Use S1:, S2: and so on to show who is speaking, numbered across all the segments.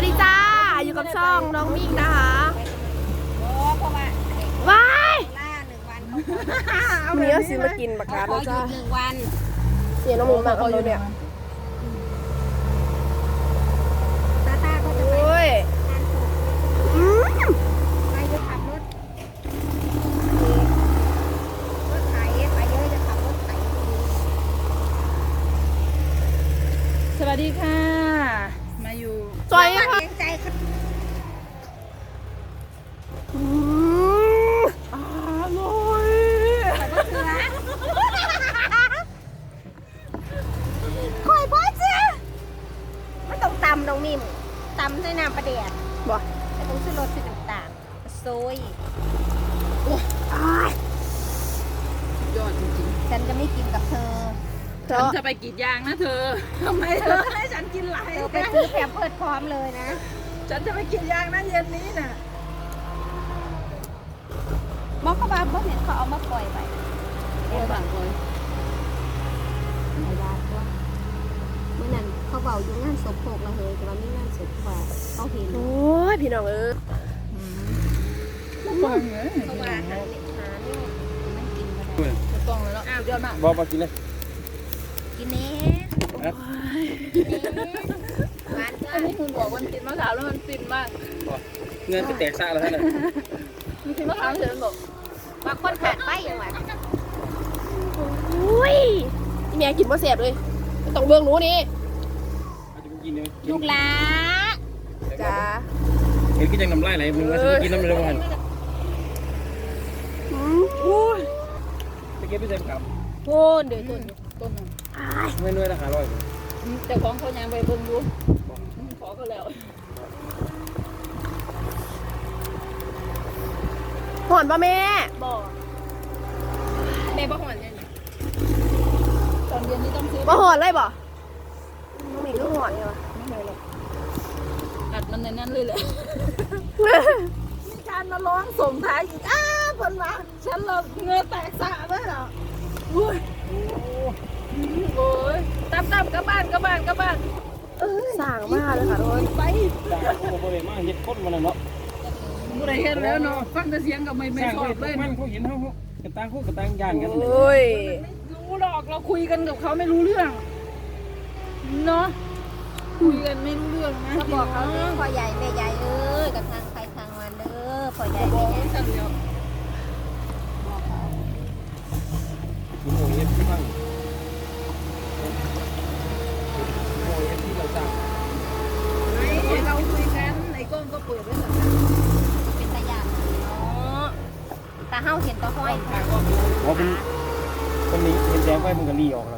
S1: วัสดีจ้า อยู่กับช่องน้องมิ่งนะคะ
S2: โอ้เพราะว่า
S1: ว้าย
S2: ล่าหนึ่งวัน
S1: วันนี้ก็ซื้อมากินปากกา
S2: เขา
S1: แล้ว
S2: ขอห
S1: จ้า
S2: ยุดหนึ่งวัน
S1: เสียน้องหมูมาเอาเนี่ย
S2: ตาตาก็จะไป
S1: โอ้ย
S2: งานศพ
S1: อืม
S2: ไปจะขับรถรถไถไปเยอะจะขับรถไถ
S3: สวัสดีค่ะ มาอยู่
S1: จอย
S2: ว่า
S1: ค่ะ
S2: เลี้ยงใจเขา
S1: อืมอร่อย
S2: เสือคอยพ่อเสือมันต้องตำน้องมิมตำด้วยน้ำปลาแดด
S1: บ่
S2: แล้วต้องซื้อรสซื้อน้ำตาลโซย
S1: อ้าย
S3: ยอดจริง
S2: ฉันจะไม่กินกับเธอ
S3: ๆ
S1: เธ
S3: ฉัน
S1: อ
S3: จะไปกรีดยางนะเธอทำไมเธอให้ฉันกินไหล
S2: เธอไปซื้อแพมเพิร์ดพร้อมเลยนะ
S3: ฉันจะไปกรีดยางนะเย็นนี้น่ะ
S2: มองเข้ามาบ่เห็นเขาเอามาปล่อยไป
S3: โอ้สั่งเลย
S2: อาญาตัวเมื่อนั้น เขาเบาอยู่งานศพโภกละเฮยแต่ว่ามีงานศพว่าเขาเห็น
S1: โอ้ยพี่น้องเออ
S3: ฟังเลย
S2: เขาว่าหาเด็กหาเนี่ยมันกินมาได้
S3: จะต้องเลยเนาะยอดมาก
S4: บอกมากินเลย
S2: กินเนี้
S4: ครับ
S2: กินเนี้หวานจ้า
S3: อันนี้คุณบอกวันติดมะขามแล้วมันฟินมาก
S4: เงินไปแตกซ่าแล้วท่านน่ะ
S3: มีติดมะขามเฉยบอก
S2: ว่าคนขาดไปอย่างไร
S1: อุ้ยนี่แม่กินบ่แสบเลยต้องเบิ่งหนูนี่
S4: อาจจะไป กินเลย
S2: ลูกหลา
S1: จ้า
S4: เห็นกินยังน้ำลายไหลมึงว่าจะกินน้ำเลยวัน
S1: อืมอุ้ย
S4: ไปเก็บไปเต็มกับ
S1: โทนเดี๋ยวโทน
S3: ต้นหนึ่ง
S1: อ้าย
S4: ไม่น้อยละหาร้อย
S3: แต่ของเขายังไปเบิ่งดูขอก็แล้ว
S1: หอนป่ะแม่
S3: บอก
S1: แม่บ่หอนเลย
S3: ตอนเย็นนี้ต้องซื้อ
S1: บ่หอนเลยบ่ น้องหมีก็หอนเลยวะ
S3: ไม่เลยหรอกอัดมันในนั้นเลยแหละมีการมาร้องส่งท้ายอีกอ้าเพิ่นว่าฉันเราเหงือแตกสะเลยเหรออุ้ยโอ้ยตามตามกลับบ้านกลับบ้านกลับบ้าน
S1: สั่งมากเลยค่ะทุกคน
S3: ไป
S4: ด่าเขาบอกเลยมาเห็ดคนมันน่ะเนาะ
S3: บ่ได้เห็นแล้วเนาะฟังแต่เสียงก็ไม่ไม่
S4: สร้าง
S3: ชอบ
S4: เห็ด
S3: เลย
S4: มันเขาเห็นเขากระตังเขากระตังย่านกัน
S1: โอ้ย
S3: ไม่รู้หรอกเราคุยกันกับเขาไม่รู้เรื่อง เนาะคุยกันไม่รู้เรื่องนะ
S2: ก็บอกเขาเลยพ่อใหญ่แม่ใหญ่เอ้ยกับทางใครทางมันเด้อพ่อใหญ่
S3: บ
S2: แม่
S3: อก
S2: ใหญ่
S3: ให้ฉันเดียว
S4: คุณโอ้ยเห็ดที่บ้างโอ้ยเห็ดที่เราสร้าง
S3: ไอ้เราคุยกันไอ้กล้องก็เปิดไว้สักพัก
S2: เป็นตาหยาบเนาะตาเฮาเห็นตาห้อย
S4: อ๋อเป็นคนนี้เห็นแสงไฟมันก็รีออกแล้ว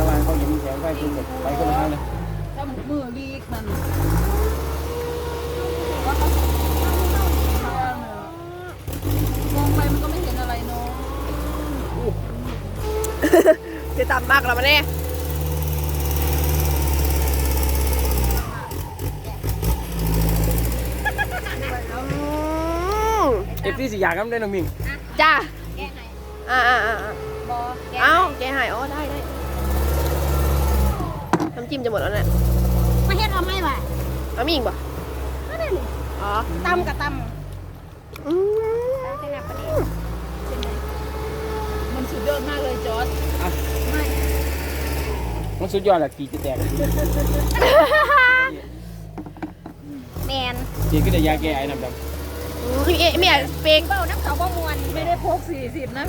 S4: พี่ข้างล่างเขาเห็นแสงไฟคือแบบไปคนละทางเลย
S3: ถ้ามือลีกนั่นมองไปมันก็ไม่เห็นอะไรเนาะ
S1: จะตำมากแล้วมาเนี่ย
S4: เอฟซีสิอยากกันได้น้องมิง
S1: จ้า
S2: แก้ไง
S1: อ่าอ่าอ่าอ่า
S2: บอแก้
S1: เอ้าแกหายอ๋อได้ได้ น้ำจิ้มจะหมดแล้วเนี่ย
S2: มาเฮ็ดเอาไหมวะ
S1: เอามีอีกบ่
S2: ก็ได้นี่
S1: อ๋อ
S2: ตำกับต
S1: อืมำ
S2: ตำใส่น้ำปลาแดกเป็นไง
S3: มันสุดยอดมากเลยจอร์ดไม่
S4: มันสุดยอดแหละกี่จะแตก
S2: แมน
S4: เจีก็ได้ยาแก้ไอ้น้ำดำ
S1: อืมเอ๊ะเมียเปก
S2: เบ้าน้ำเขาบ่มวน
S3: ไม่ได้พกสี่สิบนะ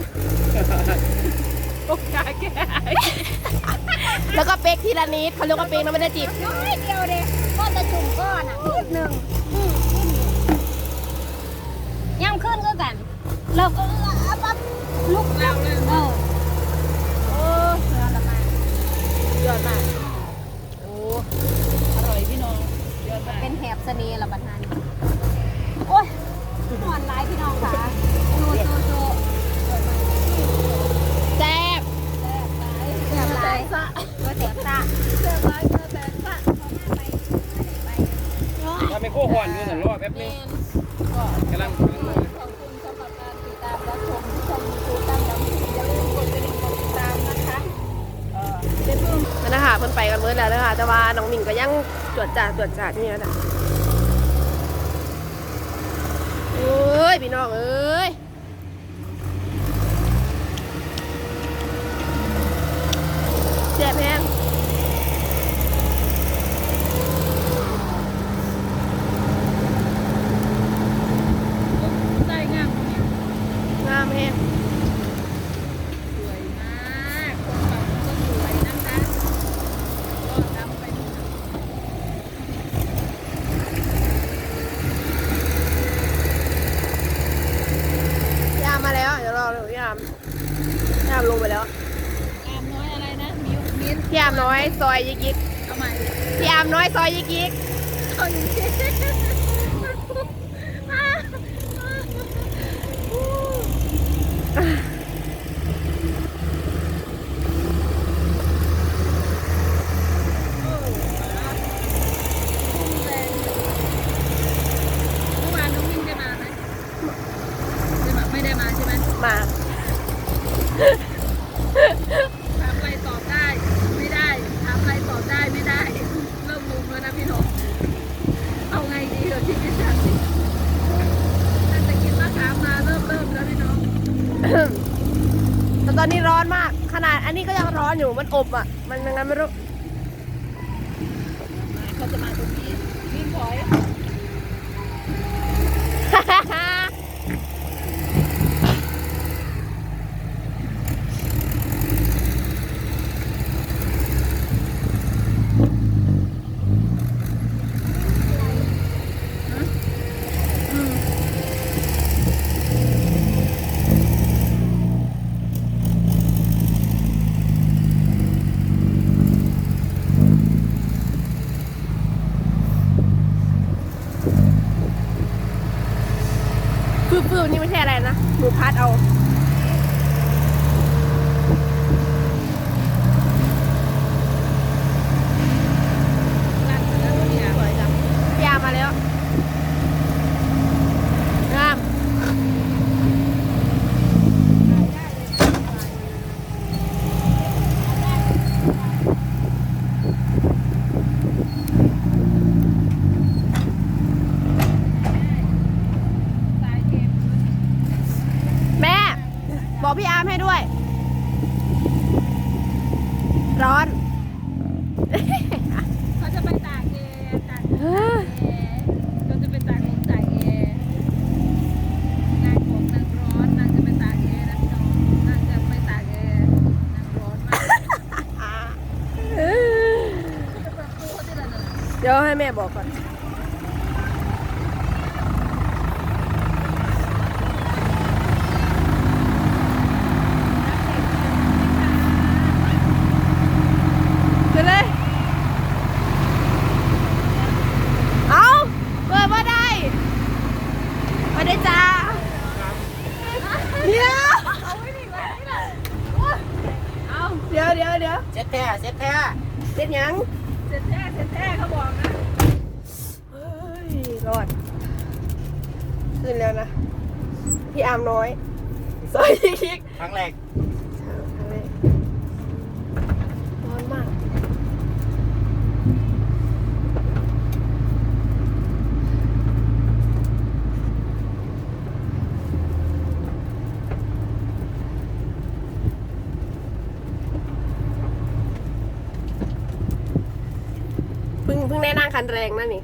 S3: พกกาแก่
S1: แล้วก็เปกทีละนิดเขาเรียกว่าเปกนะไม่ได้จีบ
S2: น้อยเดียวเด้ก้อนตะจุ่มก้อนอะนิดหนึ่งอืมย่ำขึ้นก็กัน เราก็เออปั๊บลุก
S3: แล้วเลย
S2: เออโอ้เสือละมาย
S3: อดมากโอ้อร่อยพี่น้องยอดมาก
S2: เป็นแหบเสน่ห์ละบัดนั้นโอ้ยหอนหลายพี่น้องค่ะโจโจโจ
S1: แซ่บ
S2: แซ่บหลายแซ่บหลาย
S3: ซะ
S2: ก็แซ่บซ่า
S3: เสื้อลายเสื้อแบนซะ
S4: ถ้าไม่โค้หอนอยู่สันรอแป๊บนึง
S3: ก็
S4: กำลัง
S3: ขอบคุณสำหรับการติดตามรับชมช่องยูทูบตั้งดำอย่าลืมกดกระดิ่งกดติดตาม นะคะเออเดี๋ยวเพิ่ม
S1: นั่นนะคะเพิ่นไปกันเมื่อแล้วนะคะแต่ว่าน้องหมิงก็ยังตรวจจ่าตรวจจ่าที่นี่นะเอ้ยพี่น้องเอ้ยเจ็บแฮง
S3: ได้งามเนี่ย
S1: งามแฮง
S3: สวยมากคนฝั่งก็สวยนะคะก็ดำไปดูนะ
S1: พี่อาร์มมาแล้ว เดี๋ยวร อเลยพี่อาร์มพี่อาร์มลงไปแล้ว
S3: งามน้อยอะไรนะมิวมิ้น
S1: พี่อาร์มน้อยซอยยิกยิก
S3: เอาใหม่
S1: พี่อาร์มน้อยซอยยิกยิก
S3: เอาอย่างนี้เมื่อวานน้องมิ้นได้มาไหมได้มาไม่ได้มาใช่ไหม
S1: มา
S3: ถามอะไรตอบได้ ไม่ได้ ถามอะไรตอบได้ไม่ได้ เริ่มงงแล้วนะพี่น้องเอาไงดีเหรอชีวิตฉันตั้งแต่กินมะขามมาเริ่มเริ่มแล้วพี่น้อง
S1: แต่ตอนนี้ร้อนมาก ขนาดอันนี้ก็ยังร้ อนอยู่มันอบอะ มันยังไงไม่รู้
S3: เขาจะมาตรงนี้วิ่งถอย
S1: ฟืบๆนี่ไม่ใช่อะไรนะหนู พัดเอา
S3: ลั่นแล้วพี่อะ
S1: สวยจังพี่อาร์มมาแล้วงาม
S3: สายเกม
S1: แม่ บอก พี่อาร์มให้ด้วย ร้อน
S3: เขาจะไปตากเอตากเอเขาจะไปตากลมตากเอนางบอกนางร้อนนางจะไปตากเอนะพี่น้องนางจะไปตากเอนางร้อนมากจะเปิดตู้เขาที่ละหนึ่ง
S1: เดี๋ยวให้แม่บอกก่อนเลย เอาเปิดมาได้มาได้จ้าเดี๋ยวเอาเดี๋ยวเดี๋ยวเดี๋ยว
S4: เซ็ตแท้เซ็ตแท้
S1: เด็ดหยัง
S3: เสร็จแท้เสร็จแท้เขาบอกนะ
S1: เฮ้ ยรอด ขึ้นแล้วนะ พี่อาร์มน้อยซอยยิก
S4: ครั้งแรก
S1: ทางนี้ร้อนมาก เพิ่งเพิ่งได้นั่งคันแรงนั่นนี่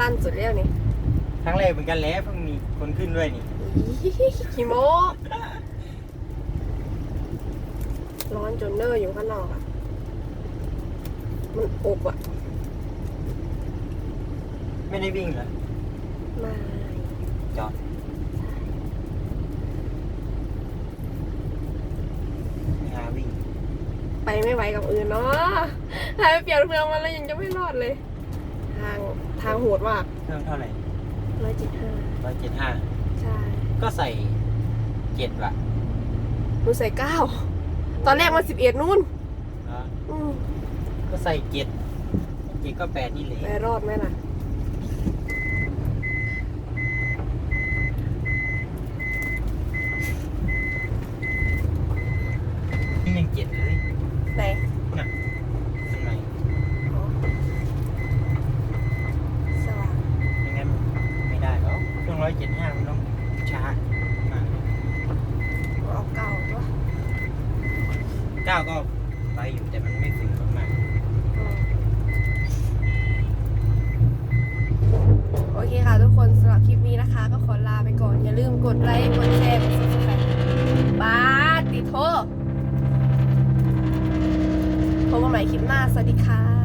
S1: ลั่นสุดแล้วนี่
S4: ครั้งแรกเหมือนกันแหล้วเพิ่งมีคนขึ้นด้วยนี่
S1: ขี้โมร้อนจนเนอร์อยู่ข้างนอกอะ มันอบอะ
S4: ไม่ได้วิ่งเหรอ
S1: ไมา
S4: จอดไม่หาวิ่ง
S1: ไปไม่ไหวกับอื่นเนาะถ้าไปเปลี่ยนเมืองมาแล้วยังจะไม่รอดเลยทาง ทางโหดมาก
S4: เครื่องเท่าไหร่
S1: ร้อยเจ็ดห้า
S4: ร้อยเจ็ดห้า
S1: ใช่
S4: ก็ใส่เจ็ดละ
S1: หนูใส่เก้าตอนแรกมันสิบเอ็ดนู่น
S4: เนอะ
S1: อืม
S4: ก็ใส่เจ็ดเจ็ดก็แปดนี่เลย
S1: ไปรอดไหมล่ะ
S4: นี่ยังเจ็ดเลย
S1: ไหน
S4: น่ะข้างใน
S5: เจ็ดห้ามันต้องช้ามาก
S1: เอาเก่าตัว
S5: เก้าก็ไปอยู่แต่มันไม่ถึงมาก
S1: โอเคค่ะทุกคนสำหรับคลิปนี้นะคะ ก็ขอลาไปก่อน อย่าลืมกดไลค์ กดแชร์ กด subscribe บาติโทพบกันใหม่คลิปหน้า สวัสดีค่ะ